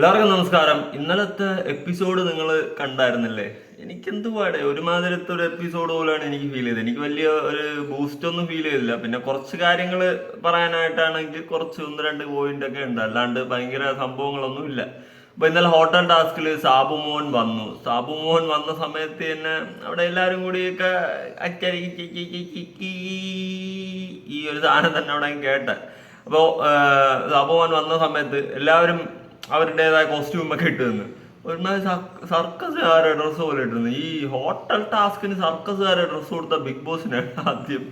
എല്ലാവർക്കും നമസ്കാരം. ഇന്നലത്തെ എപ്പിസോഡ് നിങ്ങൾ കണ്ടായിരുന്നില്ലേ? എനിക്ക് എന്തുപാടെ ഒരുമാതിരത്തെ ഒരു എപ്പിസോഡ് പോലെയാണ് എനിക്ക് ഫീൽ ചെയ്തത്. എനിക്ക് വലിയ ഒരു ബൂസ്റ്റ് ഒന്നും ഫീൽ ചെയ്തില്ല. പിന്നെ കുറച്ച് കാര്യങ്ങൾ പറയാനായിട്ടാണെങ്കിൽ കുറച്ച് ഒന്ന് രണ്ട് പോയിന്റ് ഒക്കെ ഉണ്ട്. അല്ലാണ്ട് ഭയങ്കര സംഭവങ്ങളൊന്നും ഇല്ല. അപ്പൊ ഇന്നലെ ഹോട്ടൽ ടാസ്കിൽ സാബു മോഹൻ വന്നു. സാബു മോഹൻ വന്ന സമയത്ത് തന്നെ അവിടെ എല്ലാവരും കൂടിയൊക്കെ അച്ചരി ഈ ഒരു സാധനം തന്നെ അവിടെ കേട്ട. അപ്പോൾ സാബു മോഹൻ വന്ന സമയത്ത് എല്ലാവരും അവരുടേതായ കോസ്റ്റ്യൂം ഒക്കെ ഇട്ട് നിന്ന് ഒരുമാതിരി സർക്കസുകാരുടെ ഡ്രസ്സ് പോലെ ഇട്ടിരുന്നു. ഈ ഹോട്ടൽ ടാസ്കിന് സർക്കസുകാരുടെ ഡ്രസ്സ് കൊടുത്ത ബിഗ് ബോസിനാണ് ആദ്യം.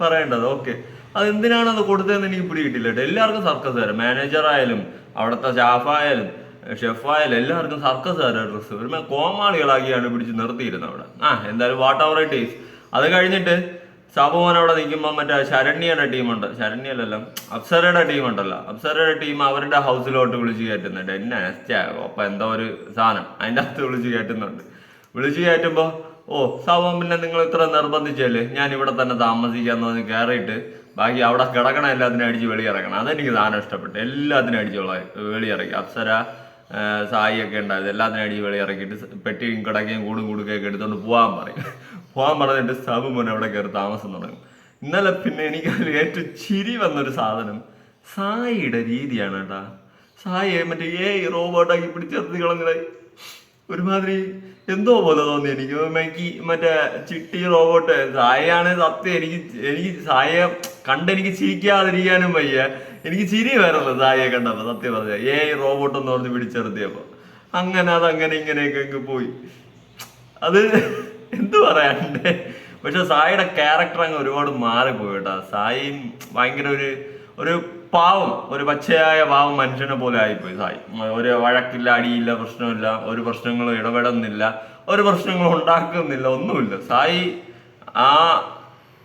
പറയേണ്ടത്. ഓക്കെ. അതെന്തിനാണ് അത് കൊടുത്തതെന്ന് എനിക്ക് പിടികിട്ടില്ല കേട്ടോ. എല്ലാവർക്കും സർക്കസുകാർ മാനേജർ ആയാലും അവിടുത്തെ സ്റ്റാഫായാലും ഷെഫായാലും എല്ലാവർക്കും സർക്കസുകാരുടെ ഡ്രസ്സ് ഒരുമാതിരി കോമാളികളാക്കിയാണ് പിടിച്ച് നിർത്തിയിരുന്നത് അവിടെ. ആ എന്തായാലും വാട്ട് അവർ ഈസ് അത് കഴിഞ്ഞിട്ട് സാബുമോൻ അവിടെ നിൽക്കുമ്പോൾ മറ്റേ ശരണ്യയുടെ ടീമുണ്ട്. ശരണ്യല്ലല്ല അപ്സരയുടെ ടീമുണ്ടല്ലോ. അപ്സരയുടെ ടീം അവരുടെ ഹൗസിലോട്ട് വിളിച്ചു കയറ്റുന്നുണ്ട്. എന്നെ അപ്പൊ എന്തോ ഒരു സാധനം അതിന്റെ അകത്ത് വിളിച്ചു കയറ്റുന്നുണ്ട്. വിളിച്ചു കയറ്റുമ്പോൾ ഓ സാബോൻ പിന്നെ നിങ്ങൾ ഇത്ര നിർബന്ധിച്ചല്ലേ? ഞാൻ ഇവിടെ തന്നെ താമസിക്കാന്ന് പറഞ്ഞ് കയറിയിട്ട്. ബാക്കി അവിടെ കിടക്കണ എല്ലാത്തിനും അടിച്ച് വെളിയിറക്കണം അതെനിക്ക് സാധനം ഇഷ്ടപ്പെട്ടു. എല്ലാത്തിനും അടിച്ച് വെളിയിറക്കി അപ്സര സായി ഒക്കെ ഉണ്ടായത്. എല്ലാത്തിനും അടിച്ച് വെളിയിറക്കിയിട്ട് പെട്ടിയും കിടക്കുകയും കൂടും കൂടുകയൊക്കെ എടുത്തുകൊണ്ട് പോകാൻ പറയും. പോകാൻ പറഞ്ഞിട്ട് സബ് മോൻ അവിടെ കയറി താമസം തുടങ്ങും. ഇന്നലെ പിന്നെ എനിക്ക് അതിൽ ഏറ്റവും ചിരി വന്നൊരു സാധനം. സായിയുടെ രീതിയാണ് കേട്ടാ. സായിയെ മറ്റേ ഏ റോബോട്ടാക്കി പിടിച്ചെടുത്ത് കളഞ്ഞത്. ഒരുമാതിരി എന്തോ പോലെ തോന്നി എനിക്ക്. എനിക്ക് മറ്റേ ചിട്ടി റോബോട്ട് സായിയാണ് സത്യം എനിക്ക് എനിക്ക് സായിയെ കണ്ട് എനിക്ക് ചിരിക്കാതിരിക്കാനും വയ്യ. എനിക്ക് ചിരി വരല്ലോ സായിയെ കണ്ടപ്പോൾ സത്യം പറഞ്ഞ. ഏ റോബോട്ട് എന്ന് പറഞ്ഞ് പിടിച്ചെടുത്തിയപ്പോൾ അങ്ങനെ അതങ്ങനെ ഇങ്ങനെയൊക്കെ പോയി. അത് എന്ത് പറയാനുണ്ട്? പക്ഷെ സായിയുടെ ക്യാരക്ടർ അങ്ങ് ഒരുപാട് മാറിപ്പോയി കേട്ടോ. സായി ഭയങ്കര ഒരു ഒരു പാവം ഒരു പച്ചയായ പാവം മനുഷ്യനെ പോലെ ആയിപ്പോയി സായി. ഒരു വഴക്കില്ല അടിയില്ല പ്രശ്നമില്ല ഒരു പ്രശ്നങ്ങളും ഇടപെടുന്നില്ല ഒരു പ്രശ്നങ്ങളും ഉണ്ടാക്കുന്നില്ല ഒന്നുമില്ല. സായി ആ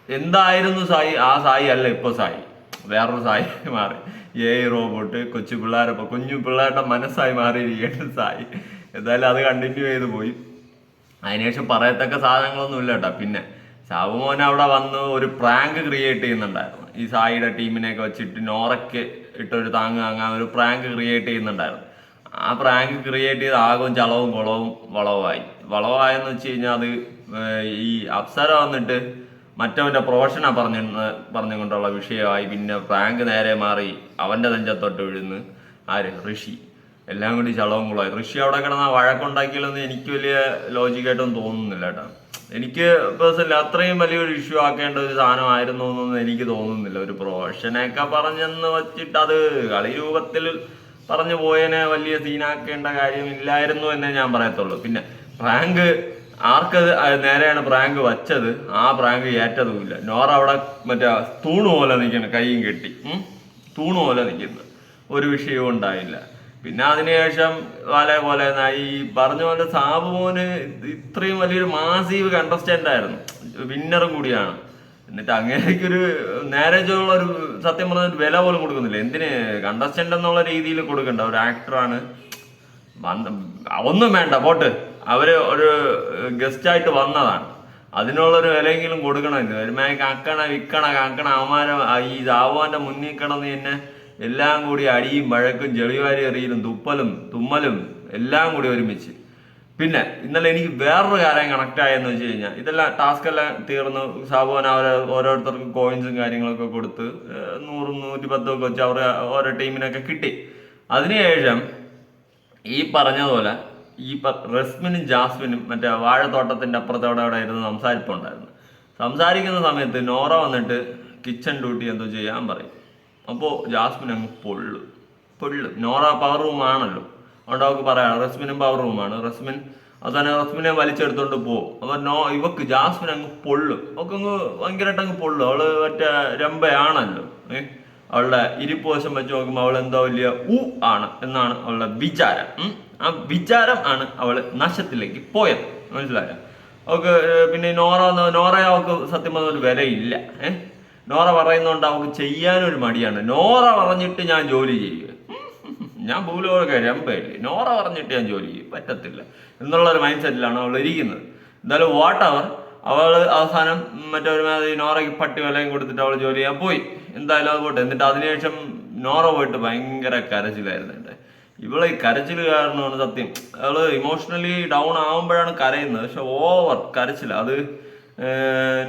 എന്തായിരുന്നു സായി? ആ സായി അല്ല ഇപ്പൊ സായി. വേറൊരു സായി മാറി. ഏ റോബോട്ട് കൊച്ചു പിള്ളേരെ കുഞ്ഞു പിള്ളേരുടെ മനസ്സായി മാറിയിരിക്കുകയാണ് സായി. എന്തായാലും അത് കണ്ടിന്യൂ ചെയ്തു പോയി. അതിനുശേഷം പറയത്തക്ക സാധനങ്ങളൊന്നും ഇല്ല കേട്ടോ പിന്നെ സാബുമോൻ അവിടെ വന്ന് ഒരു പ്രാങ്ക് ക്രിയേറ്റ് ചെയ്യുന്നുണ്ടായിരുന്നു. ഈ സായിയുടെ ടീമിനെയൊക്കെ വെച്ചിട്ട് നോറയ്ക്ക് ഇട്ടൊരു താങ്ങ് താങ്ങാൻ ഒരു പ്രാങ്ക് ക്രിയേറ്റ് ചെയ്യുന്നുണ്ടായിരുന്നു. ആ പ്രാങ്ക് ക്രിയേറ്റ് ചെയ്ത് ആകവും ചളവും കുളവും വളവുമായി. വളവായെന്ന് വെച്ച് കഴിഞ്ഞാൽ അത് ഈ അപ്സര വന്നിട്ട് മറ്റവന്റെ പ്രൊഫഷനാ പറഞ്ഞു പറഞ്ഞുകൊണ്ടുള്ള വിഷയമായി. പിന്നെ പ്രാങ്ക് നേരെ മാറി അവന്റെ നെഞ്ചത്തോട്ട് വിഴുന്ന് ആര് ഋഷി. എല്ലാം കൂടി ചളവും കുളമായി ഋഷി അവിടെ കിടന്ന വഴക്കുണ്ടാക്കിയാലൊന്നും എനിക്ക് വലിയ ലോജിക്കായിട്ടൊന്നും തോന്നുന്നില്ല കേട്ടോ. എനിക്ക് പേഴ്സണലി അത്രയും വലിയൊരു ഇഷ്യൂ ആക്കേണ്ട ഒരു സാധനമായിരുന്നു എന്നൊന്നും എനിക്ക് തോന്നുന്നില്ല. ഒരു പ്രൊഫഷനൊക്കെ പറഞ്ഞെന്ന് വെച്ചിട്ട് അത് കളി രൂപത്തിൽ പറഞ്ഞു പോയതിനെ വലിയ സീനാക്കേണ്ട കാര്യമില്ലായിരുന്നു എന്നേ ഞാൻ പറയത്തുള്ളൂ. പിന്നെ പ്രാങ്ക് ആർക്കത് അത് നേരെയാണ് പ്രാങ്ക് വച്ചത്? ആ പ്രാങ്ക് ഏറ്റതുമില്ല. നോറ അവിടെ മറ്റേ തൂണ് പോലെ നിൽക്കുന്നു കൈയും കെട്ടി. തൂണ് പോലെ നിൽക്കുന്നു. ഒരു വിഷയവും ഉണ്ടായില്ല. പിന്നെ അതിനുശേഷം വല പോലെ ഈ പറഞ്ഞ പോലെ സാബു മോന് ഇത്രയും വലിയൊരു മാസീവ് കണ്ടസ്റ്റന്റ് ആയിരുന്നു. വിന്നറും കൂടിയാണ്. എന്നിട്ട് അങ്ങനെയൊക്കെ നേരെ ചൊവ്വുള്ള ഒരു സത്യം പറഞ്ഞ ഒരു വില പോലും കൊടുക്കുന്നില്ല. എന്തിന് കണ്ടസ്റ്റന്റ് എന്നുള്ള രീതിയിൽ കൊടുക്കണ്ട. ഒരു ആക്ടറാണ് ഒന്നും വേണ്ട പോട്ട്. അവർ ഒരു ഗസ്റ്റ് ആയിട്ട് വന്നതാണ്. അതിനുള്ളൊരു വിലയെങ്കിലും കൊടുക്കണം. ഇത് ഒരുമാതിരി കാക്കണ വിക്കണ കാക്കണ അവന്മാരെ ഈ ദാവുവാന്റെ മുന്നിൽ കിടന്ന് തന്നെ എല്ലാം കൂടി അടിയും മഴക്കും ചെളിവാരി എറിയലും തുപ്പലും തുമ്മലും എല്ലാം കൂടി ഒരുമിച്ച്. പിന്നെ ഇന്നലെ എനിക്ക് വേറൊരു കാര്യം കണക്ട് ആയെന്ന് വെച്ച് കഴിഞ്ഞാൽ ഇതെല്ലാം ടാസ്ക് എല്ലാം തീർന്ന് സാബുവൻ അവരെ ഓരോരുത്തർക്കും കോയിൻസും കാര്യങ്ങളൊക്കെ കൊടുത്ത് നൂറും നൂറ്റി പത്തും ഒക്കെ വെച്ച് അവർ ഓരോ ടീമിനൊക്കെ കിട്ടി. അതിനുശേഷം ഈ പറഞ്ഞതുപോലെ ഈ റെസ്മിനും ജാസ്മിനും മറ്റേ വാഴത്തോട്ടത്തിന്റെ അപ്പുറത്തോടെ അവിടെ ഇരുന്ന് സംസാരിപ്പുണ്ടായിരുന്നു. സംസാരിക്കുന്ന സമയത്ത് നോറ വന്നിട്ട് കിച്ചൺ ഡ്യൂട്ടി എന്തോ ചെയ്യാൻ പറയും. അപ്പോൾ ജാസ്മിൻ അങ്ങ് പൊള്ളു. പൊള്ളു. നോറ പവർ റൂം ആണല്ലോ. അതുകൊണ്ട് അവൾക്ക് പറയാം റസ്മിനും പവർ റൂമാണ് റസ്മിൻ അവസാനം റസ്മിനെ വലിച്ചെടുത്തോണ്ട് പോകും അപ്പൊ നോ ഇവക്ക് ജാസ്മിൻ അങ്ങ് പൊള്ളും. അവൾക്ക് അങ്ങ് ഭയങ്കരമായിട്ട് അങ്ങ് പൊള്ളും. അവൾ മറ്റേ രമ്പയാണല്ലോ. ഏഹ് അവളുടെ ഇരിപ്പോശം വെച്ച് നോക്കുമ്പോൾ അവൾ എന്തോ വലിയ ഉ ആണ് എന്നാണ് അവളുടെ വിചാരം. ആ വിചാരം ആണ് അവൾ നാശത്തിലേക്ക് പോയത്. മനസ്സിലായോ? അവൾക്ക് പിന്നെ നോറ നോറയവക്ക് സത്യം പറഞ്ഞ ഒരു വിലയില്ല. ഏഹ് നോറ പറയുന്നോണ്ട് അവൾക്ക് ചെയ്യാനൊരു മടിയാണ്. നോറ പറഞ്ഞിട്ട് ഞാൻ ജോലി ചെയ്യുക. ഞാൻ ഭൂലോക രമ്പയില്ലേ? നോറ പറഞ്ഞിട്ട് ഞാൻ ജോലി ചെയ്യും. പറ്റത്തില്ല. എന്നുള്ളൊരു മൈൻഡ് സെറ്റിലാണ് അവൾ ഇരിക്കുന്നത്. എന്തായാലും വാട്ട് അവർ അവൾ അവസാനം മറ്റൊരുമാതിരി നോറയ്ക്ക് പട്ടി വിലയും കൊടുത്തിട്ട് അവൾ ജോലി ചെയ്യാൻ പോയി. എന്തായാലും അത് പോട്ടെ. എന്നിട്ട് അതിനുശേഷം നോറ പോയിട്ട് ഭയങ്കര കരച്ചിലായിരുന്നു എന്റെ. ഇവൾ കരച്ചിൽ കാരണമാണ് സത്യം. അവൾ ഇമോഷണലി ഡൗൺ ആവുമ്പോഴാണ് കരയുന്നത്. പക്ഷെ ഓവർ കരച്ചിൽ. അത്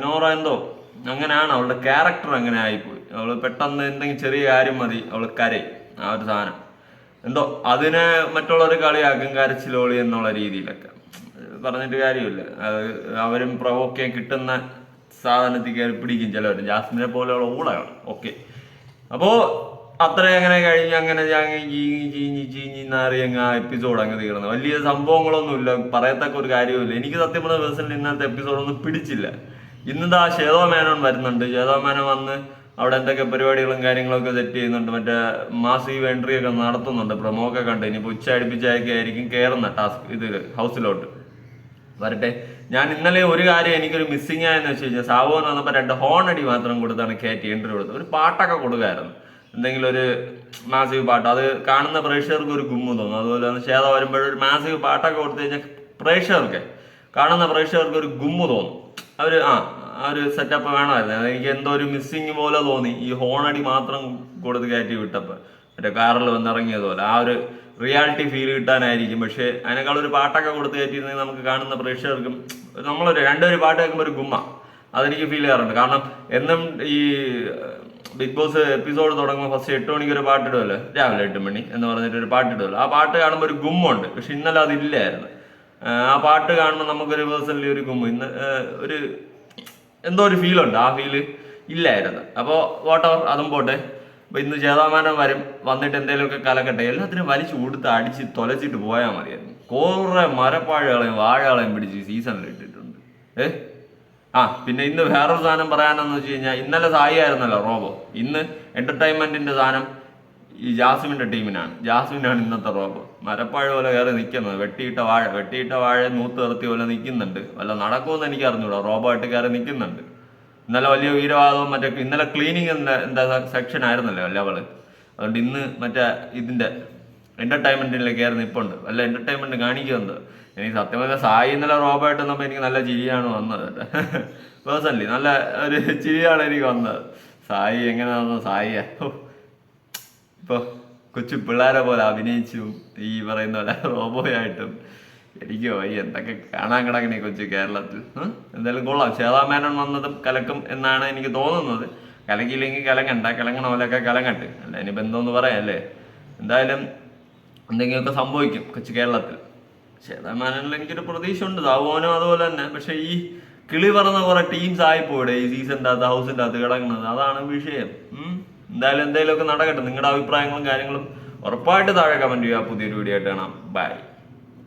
നോറ എന്തോ അങ്ങനെയാണ് അവളുടെ ക്യാരക്ടർ അങ്ങനെ ആയിപ്പോയി. അവൾ പെട്ടെന്ന് എന്തെങ്കിലും ചെറിയ കാര്യം മതി അവൾ കരയും ആ ഒരു സാധനം. എന്തോ അതിനെ മറ്റുള്ളവർ കളിയാക്കും കരച്ചിലോളി എന്നുള്ള രീതിയിലൊക്കെ. പറഞ്ഞിട്ട് കാര്യമില്ല. അത് അവരും പ്രൊവോക്ക് കിട്ടുന്ന സാധനത്തിൽ കയറി പിടിക്കും ചിലവർ ജാസ്മിനെ പോലെയുള്ള ഊളയാണ് ഓക്കെ അപ്പോൾ അത്ര അങ്ങനെ കഴിഞ്ഞ് അങ്ങനെ ചീങ്ങി ചീഞ്ഞി ചീഞ്ഞി നാറി അങ്ങ് ആ എപ്പിസോഡ് അങ്ങ് തീർന്നു. വലിയ സംഭവങ്ങളൊന്നുമില്ല. പറയത്തക്ക ഒരു കാര്യമില്ല എനിക്ക് സത്യം പറഞ്ഞ പേഴ്സണലി ഇന്നത്തെ എപ്പിസോഡൊന്നും പിടിച്ചില്ല. ഇന്നിതാ ശേതോ മേനോൻ വരുന്നുണ്ട്. ശേതോ മേനോൻ വന്ന് അവിടെ എന്തൊക്കെ പരിപാടികളും കാര്യങ്ങളൊക്കെ സെറ്റ് ചെയ്യുന്നുണ്ട്. മറ്റേ മാസീവ് എൻട്രി ഒക്കെ നടത്തുന്നുണ്ട്. പ്രൊമോ ഒക്കെ കണ്ട്. ഇനിയിപ്പോൾ ഉച്ച അടുപ്പിച്ചൊക്കെ ആയിരിക്കും കയറുന്ന ടാസ്ക് ഇതിൽ ഹൗസിലോട്ട് വരട്ടെ. ഞാൻ ഇന്നലെ ഒരു കാര്യം എനിക്കൊരു മിസ്സിങ് ആയെന്ന് വെച്ച് കഴിഞ്ഞാൽ സാവോ എന്ന് പറഞ്ഞപ്പോൾ രണ്ട് ഹോൺ അടി മാത്രം കൊടുത്താണ് കയറ്റി എൻട്രി കൊടുത്തത്. ഒരു പാട്ടൊക്കെ കൊടുക്കായിരുന്നു. എന്തെങ്കിലും ഒരു മാസീവ് പാട്ട്. അത് കാണുന്ന പ്രേക്ഷകർക്ക് ഒരു ഗുമ്മ തോന്നും. അതുപോലെ തന്നെ ശേത വരുമ്പോഴൊരു മാസീവ് പാട്ടൊക്കെ കൊടുത്തു കഴിഞ്ഞാൽ പ്രേക്ഷകർക്ക് കാണുന്ന പ്രേക്ഷകർക്ക് ഒരു ഗുമ്മ തോന്നും. അവർ ആ ആ ഒരു സെറ്റപ്പ് വേണമായിരുന്നു. എനിക്ക് എന്തോ ഒരു മിസ്സിങ് പോലെ തോന്നി. ഈ ഹോണടി മാത്രം കൊടുത്ത് കയറ്റി വിട്ടപ്പോൾ മറ്റേ കാറിൽ വന്നിറങ്ങിയത് പോലെ ആ ഒരു റിയാലിറ്റി ഫീൽ കിട്ടാനായിരിക്കും. പക്ഷേ അതിനേക്കാൾ ഒരു പാട്ടൊക്കെ കൊടുത്ത് കയറ്റിയിരുന്നെങ്കിൽ നമുക്ക് കാണുന്ന പ്രേക്ഷകർക്കും നമ്മളൊരു രണ്ടൊരു പാട്ട് കേൾക്കുമ്പോൾ ഒരു ഗുമ്മ. അതെനിക്ക് ഫീൽ ചെയ്യാറുണ്ട്. കാരണം എന്നും ഈ ബിഗ് ബോസ് എപ്പിസോഡ് തുടങ്ങുമ്പോൾ ഫസ്റ്റ് എട്ട് മണിക്ക് ഒരു പാട്ട് ഇടുമല്ലോ രാവിലെ എട്ട് മണി എന്ന് പറഞ്ഞിട്ട് ഒരു പാട്ട് ഇടുമല്ലോ ആ പാട്ട് കാണുമ്പോൾ ഒരു ഗുമ്മുണ്ട് പക്ഷെ ഇന്നലെ അതില്ലായിരുന്നു. ആ, പാട്ട് കാണുമ്പോൾ നമുക്കൊരു പേഴ്സണലി ഒരു കുമ്പ് ഇന്ന് ഒരു എന്തോ ഒരു ഫീലുണ്ട് ആ ഫീൽ ഇല്ലായിരുന്നു. അപ്പോൾ വാട്ടവർ അതും പോട്ടെ. അപ്പോൾ ഇന്ന് ചേതാമാനം വരും. വന്നിട്ട് എന്തെങ്കിലുമൊക്കെ കലക്കട്ടെ. എല്ലാത്തിനും വലിച്ചു കൊടുത്ത് അടിച്ച് തൊലച്ചിട്ട് പോയാൽ മതിയായിരുന്നു. കുറേ മരപ്പാഴകളെയും വാഴകളെയും പിടിച്ച് സീസണിൽ ഇട്ടിട്ടുണ്ട്. ഏ? ആ പിന്നെ ഇന്ന് വേറൊരു സാധനം പറയാനെന്ന് വെച്ച് കഴിഞ്ഞാൽ ഇന്നലെ സായി ആയിരുന്നല്ലോ റോബോ. ഇന്ന് എന്റർടൈൻമെന്റിന്റെ സാധനം ഈ ജാസ്മിന്റെ ടീമിനാണ്. ജാസ്മിനാണ് ഇന്നത്തെ റോബ്. മരപ്പാഴ പോലെ കയറി നിൽക്കുന്നത് വെട്ടിയിട്ട വാഴ വെട്ടിയിട്ട വാഴ മൂത്ത് നിർത്തി പോലെ നിൽക്കുന്നുണ്ട് വല്ല നടക്കുമെന്ന് എനിക്ക് അറിഞ്ഞൂടാ. റോബോട്ട് കയറി നിൽക്കുന്നുണ്ട് ഇന്നലെ വലിയ വീരവാദവും മറ്റേ ഇന്നലെ ക്ലീനിങ് എന്താ സെക്ഷൻ ആയിരുന്നല്ലോ ലെവൽ അതുകൊണ്ട് ഇന്ന് മറ്റേ ഇതിന്റെ എന്റർടൈൻമെന്റിലേക്ക് കയറി നിപ്പുണ്ട്. വല്ല എന്റർടൈൻമെന്റ് കാണിക്കുന്നുണ്ട് എനിക്ക് സത്യം പറഞ്ഞാൽ സായി ഇന്നലെ റോബോട്ട് വന്നപ്പോൾ എനിക്ക് നല്ല ചിരിയാണ് വന്നത്. പേഴ്സണലി നല്ല ഒരു ചിരിയാണ് എനിക്ക് വന്നത്. സായി എങ്ങനെയാണെന്ന് സായിയാ. ഇപ്പൊ കൊച്ചു പിള്ളേരെ പോലെ അഭിനയിച്ചു ഈ പറയുന്ന പോലെ റോബോയായിട്ടും എനിക്ക് വയ്യ. എന്തൊക്കെ കാണാൻ കിടക്കണേ കൊച്ചു കേരളത്തിൽ. എന്തായാലും കൊള്ളാം. ചേതാമേനൻ വന്നതും കലക്കും എന്നാണ് എനിക്ക് തോന്നുന്നത്. കലക്കിയില്ലെങ്കിൽ കലങ്ങണ്ട. കലങ്ങണ പോലെയൊക്കെ കലങ്ങട്ട്. അല്ല ഇനി ബന്ധമെന്ന് പറയാം അല്ലേ? എന്തായാലും എന്തെങ്കിലുമൊക്കെ സംഭവിക്കും കൊച്ചു കേരളത്തിൽ. ചേതാമേനനിൽ എനിക്കൊരു പ്രതീക്ഷ ഉണ്ട് താവോനും അതുപോലെ തന്നെ. പക്ഷെ ഈ കിളി പറഞ്ഞ കുറെ ടീംസ് ആയിപ്പോടെ ഈ സീസണിന്റെ അകത്ത് ഹൗസിന്റെ അകത്ത് കിടക്കുന്നത്. അതാണ് വിഷയം. എന്തായാലും എന്തെങ്കിലുമൊക്കെ നടക്കട്ടെ. നിങ്ങളുടെ അഭിപ്രായങ്ങളും കാര്യങ്ങളും ഉറപ്പായിട്ട് താഴെ കമന്റ് ചെയ്യുക. പുതിയൊരു വീഡിയോ ആയിട്ട് കാണാം. ബൈ